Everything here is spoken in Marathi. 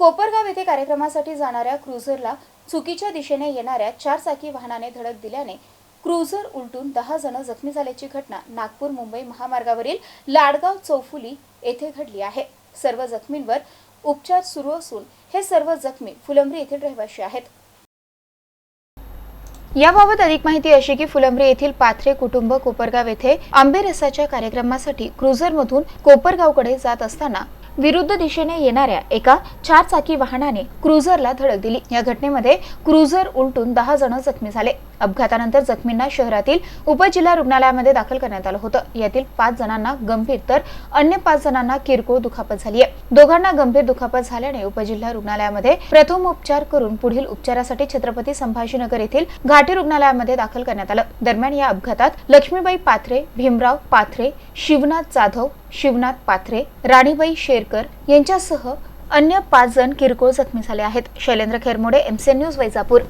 कोपरगाव येथे कार्यक्रमासाठी जाणाऱ्या क्रुझरला चुकीच्या दिशेने येणाऱ्या चारचाकी वाहनाने धडक दिल्याने क्रुझर उलटून दहा जण जखमी झाल्याची घटना नागपूर मुंबई महामार्गावरील लाडगाव चौफुली येथे घडली आहे. सर्व जखमींवर उपचार सुरू असून हे सर्व जखमी फुलंब्री येथील रहिवाशी आहेत. याबाबत अधिक माहिती अशी की फुलंब्री येथील पाथरे कुटुंब कोपरगाव येथे आंबेरसाच्या कार्यक्रमासाठी क्रुझरमधून कोपरगावकडे जात असताना विरुद्ध दिशेने येणाऱ्या एका चार चाकी वाहनाने क्रुझरला धडक दिली. या घटनेमध्ये क्रुझर उलटून दहा जण जखमी झाले. अपघातानंतर जखमींना शहरातील उपजिल्हा रुग्णालयामध्ये दाखल करण्यात आलं होतं. यातील पाच जणांना गंभीर तर अन्य पाच जणांना किरकोळ दुखापत झाली आहे दोघांना गंभीर दुखापत झाल्याने उपजिल्हा रुग्णालयामध्ये प्रथम उपचार करून पुढील उपचारासाठी छत्रपती संभाजीनगर येथील घाटी रुग्णालयामध्ये दाखल करण्यात आलं. दरम्यान या अपघातात लक्ष्मीबाई पाथरे भीमराव पाथरे शिवनाथ जाधव शिवनाथ पाथरे राणीबाई शेरकर यांच्यासह अन्य पाच जण किरकोळ जखमी झाले आहेत. Shailendra Khermode MCN news Vaijapur.